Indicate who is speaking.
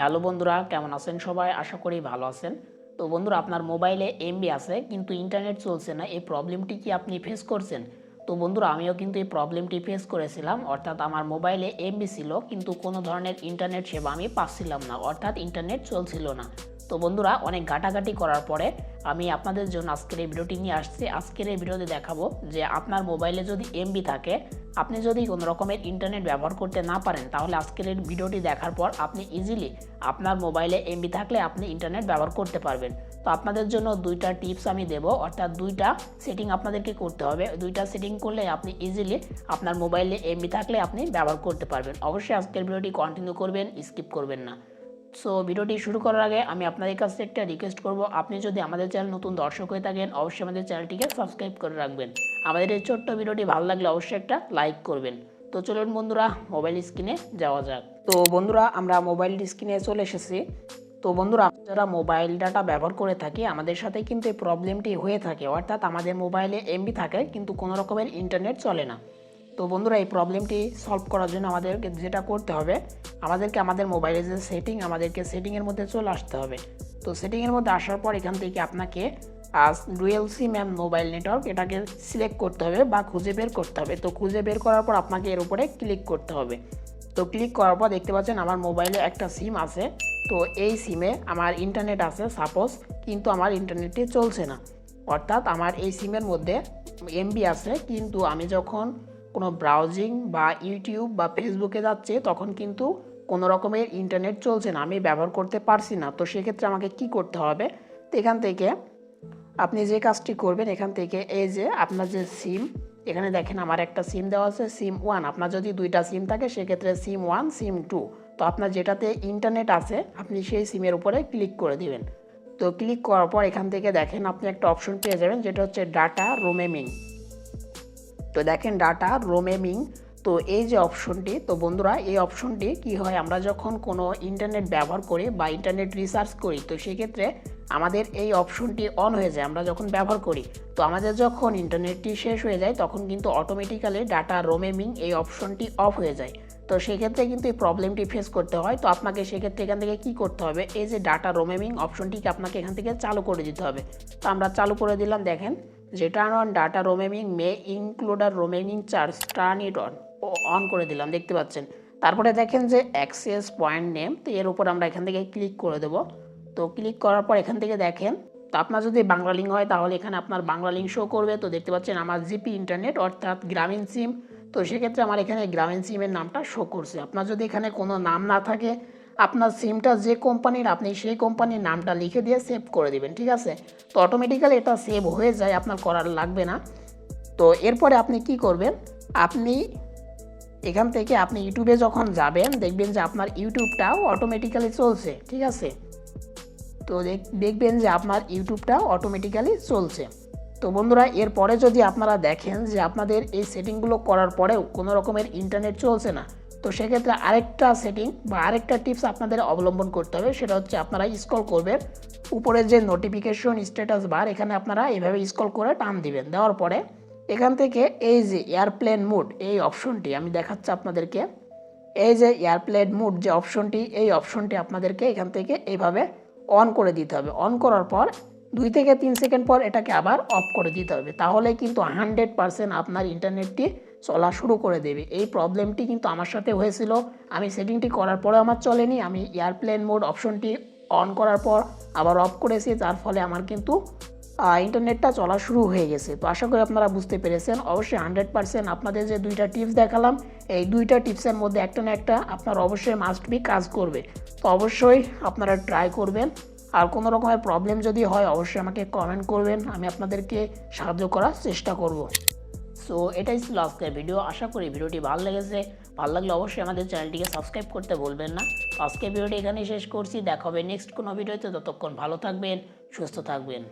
Speaker 1: Hello বন্ধুরা, কেমন আছেন সবাই? আশা করি ভালো আছেন। তো বন্ধুরা, আপনার মোবাইলে এমবি আছে, কিন্তু ইন্টারনেট চলছে না, এই প্রবলেমটি কি আপনি ফেস করছেন? তো বন্ধুরা, আমিও কিন্তু এই প্রবলেমটি ফেস করেছিলাম, অর্থাৎ আমার মোবাইলে এমবি ছিল, কিন্তু কোনো ধরনের ইন্টারনেট সেবা আমি পাচ্ছিলাম না, অর্থাৎ ইন্টারনেট চলছিল না। তো বন্ধুরা, অনেক ঘাটাঘাটি করার পরে আমি আপনাদের জন্য আজকের এই ভিডিওটি নিয়ে আসছি। আজকের এই ভিডিওতে দেখাবো যে আপনার মোবাইলে যদি এমবি থাকে, আপনি যদি কোনো রকমের ইন্টারনেট ব্যবহার করতে না পারেন, তাহলে আজকের এই ভিডিওটি দেখার পর আপনি ইজিলি আপনার মোবাইলে এমবি থাকলে আপনি ইন্টারনেট ব্যবহার করতে পারবেন। তো আপনাদের জন্য দুইটা টিপস আমি দেব, অর্থাৎ দুইটা সেটিং আপনাদেরকে করতে হবে। দুইটা সেটিং করলে আপনি ইজিলি আপনার মোবাইলে এমবি থাকলে আপনি ব্যবহার করতে পারবেন। অবশ্যই আজকের ভিডিওটি কন্টিনিউ করবেন স্কিপ করবেন না। সো ভিডিওটি শুরু করার আগে আমি আপনাদের কাছে একটা রিকোয়েস্ট করব। আপনি যদি আমাদের চ্যানেল নতুন দর্শক হয়ে থাকেন, অবশ্যই আমাদের চ্যানেলটিকে সাবস্ক্রাইব করে রাখবেন। আমাদের এই ছোট্ট ভিডিওটি ভালো লাগলে অবশ্যই একটা লাইক করবেন। তো চলুন বন্ধুরা মোবাইল স্ক্রিনে যাওয়া যাক। তো বন্ধুরা, আমরা মোবাইল স্ক্রিনে চলে এসেছি। তো বন্ধুরা যারা মোবাইল ডাটা ব্যবহার করে থাকি, আমাদের সাথে কিন্তু এই প্রবলেমটি হয়ে থাকে। অর্থাৎ আমাদের মোবাইলে এমবি থাকে, কিন্তু কোনো রকমের ইন্টারনেট চলে না। তো বন্ধুরা এই প্রবলেমটি সলভ করার জন্য আমাদেরকে যেটা করতে হবে, আমাদেরকে আমাদের মোবাইলের যে সেটিং আমাদেরকে সেটিংয়ের মধ্যে চলে আসতে হবে। তো সেটিংয়ের মধ্যে আসার পর এখান থেকে আপনাকে dual SIM and mobile network এটাকে সিলেক্ট করতে হবে বা খুঁজে বের করতে হবে। তো খুঁজে বের করার পর আপনাকে এর উপরে ক্লিক করতে হবে। তো ক্লিক করার পর দেখতে পাচ্ছেন আমার মোবাইলে একটা সিম আছে। তো এই সিমে আমার ইন্টারনেট আছে সাপোজ কিন্তু আমার ইন্টারনেটটি চলছে না। অর্থাৎ আমার এই সিমের মধ্যে এমবি আছে, কিন্তু আমি যখন কোনো ব্রাউজিং বা ইউটিউব বা ফেসবুকে যাচ্ছে, তখন কিন্তু কোনো রকমের ইন্টারনেট চলছে না। আমি ব্যবহার করতে পারছি না। তো সেক্ষেত্রে আমাকে কি করতে হবে? তো এখান থেকে আপনি যে কাজটি করবেন, এখান থেকে এই যে আপনার যে সিম এখানে দেখেন আমার একটা সিম দেওয়া আছে সিম ওয়ান আপনার যদি দুইটা সিম থাকে, সেক্ষেত্রে সিম ওয়ান সিম টু তো আপনার যেটাতে ইন্টারনেট আছে, আপনি সেই সিমের উপরে ক্লিক করে দিবেন। তো ক্লিক করার পর এখান থেকে দেখেন আপনি একটা অপশন পেয়ে যাবেন, যেটা হচ্ছে ডাটা রোমেমিং তো দেখেন ডাটা রোমেমিং তো এই যে অপশনটি তো বন্ধুরা এই অপশনটি কি হয়, আমরা যখন কোনো ইন্টারনেট ব্যবহার করি বা ইন্টারনেট রিসার্চ করি, তো সেক্ষেত্রে আমাদের এই অপশনটি অন হয়ে যায়, আমরা যখন ব্যবহার করি। তো আমাদের যখন ইন্টারনেটটি শেষ হয়ে যায়, তখন কিন্তু অটোমেটিক্যালি ডাটা রোমেমিং এই অপশনটি অফ হয়ে যায়। তো সেক্ষেত্রে কিন্তু এই প্রবলেমটি ফেস করতে হয়। তো আপনাকে সেক্ষেত্রে এখান থেকে কি করতে হবে? এই যে ডাটা রোমেমিং অপশনটিকে আপনাকে এখান থেকে চালু করে দিতে হবে। তো আমরা চালু করে দিলাম, দেখেন। যে turn on data roaming may include R roaming charge turn it on on করে দিলাম, দেখতে পাচ্ছেন। তারপরে দেখেন যে অ্যাক্সেস পয়েন্ট নেম তো এর উপর আমরা এখান থেকে ক্লিক করে দেব। তো ক্লিক করার পর এখান থেকে দেখেন, তো আপনার যদি বাংলা লিঙ্ক হয়, তাহলে এখানে আপনার বাংলা লিঙ্ক শো করবে। তো দেখতে পাচ্ছেন আমার জিপি ইন্টারনেট অর্থাৎ গ্রামীণ সিম তো সেক্ষেত্রে আমার এখানে গ্রামীণ সিমের নামটা শো করছে। আপনার যদি এখানে কোনো নাম না থাকে আপনার সিমটা যে কোম্পানির, আপনি সেই কোম্পানির নামটা লিখে দিয়ে সেভ করে দিবেন, ঠিক আছে? তো অটোমেটিক্যালি এটা সেভ হয়ে যায়, আপনার করার লাগবে না। তো এরপরে আপনি কি করবেন? আপনি এখান থেকে আপনি ইউটিউবে যখন যাবেন, দেখবেন যে আপনার ইউটিউবটাও অটোমেটিক্যালি চলছে, ঠিক আছে? তো দেখবেন যে আপনার ইউটিউবটাও অটোমেটিক্যালি চলছে। তো বন্ধুরা, এরপরে যদি আপনারা দেখেন যে আপনাদের এই সেটিংগুলো করার পরেও কোনো রকমের ইন্টারনেট চলছে না তো সেক্ষেত্রে আরেকটা সেটিং বা আরেকটা টিপস আপনাদের অবলম্বন করতে হবে, সেটা হচ্ছে আপনারা স্কল করবে উপরে যে নোটিফিকেশন স্ট্যাটাস বার এখানে আপনারা এভাবে স্কল করে টান দিবেন। দেওয়ার পরে এখান থেকে এই যে এয়ারপ্লেন মুড এই অপশনটি আমি দেখাচ্ছি আপনাদেরকে। এই যে এয়ারপ্লেন মুড যে অপশনটি এই অপশনটি আপনাদেরকে এখান থেকে এইভাবে অন করে দিতে হবে। অন করার পর দুই থেকে তিন সেকেন্ড পর এটাকে আবার অফ করে দিতে হবে। তাহলে কিন্তু হান্ড্রেড পারসেন্ট আপনার ইন্টারনেটটি চলা শুরু করে দেবে। এই প্রবলেমটি কিন্তু আমার সাথে হয়েছিল। আমি সেটিংটি করার পরে আমার চলেনি। আমি এয়ারপ্লেন মোড অপশনটি অন করার পর আবার অফ করেছি। যার ফলে আমার কিন্তু ইন্টারনেটটা চলা শুরু হয়ে গেছে। তো আশা করি আপনারা বুঝতে পেরেছেন। অবশ্যই হান্ড্রেড পারসেন্ট আপনাদের যে দুইটা টিপস দেখালাম, এই দুইটা টিপসের মধ্যে একটা না একটা আপনার অবশ্যই মাস্ট বি কাজ করবে। তো অবশ্যই আপনারা ট্রাই করবেন। আর কোনো রকমের প্রবলেম যদি হয়, অবশ্যই আমাকে কমেন্ট করবেন। আমি আপনাদেরকে সাহায্য করার চেষ্টা করব। সো এটাই ছিল আজকের ভিডিও আশা করি ভিডিওটি ভালো লেগেছে। ভালো লাগলে অবশ্যই আমাদের চ্যানেলটিকে সাবস্ক্রাইব করতে বলবেন না। আজকের ভিডিওটি এখানেই শেষ করছি। দেখা হবে নেক্সট কোনো ভিডিওতে ততক্ষণ ভালো থাকবেন, সুস্থ থাকবেন।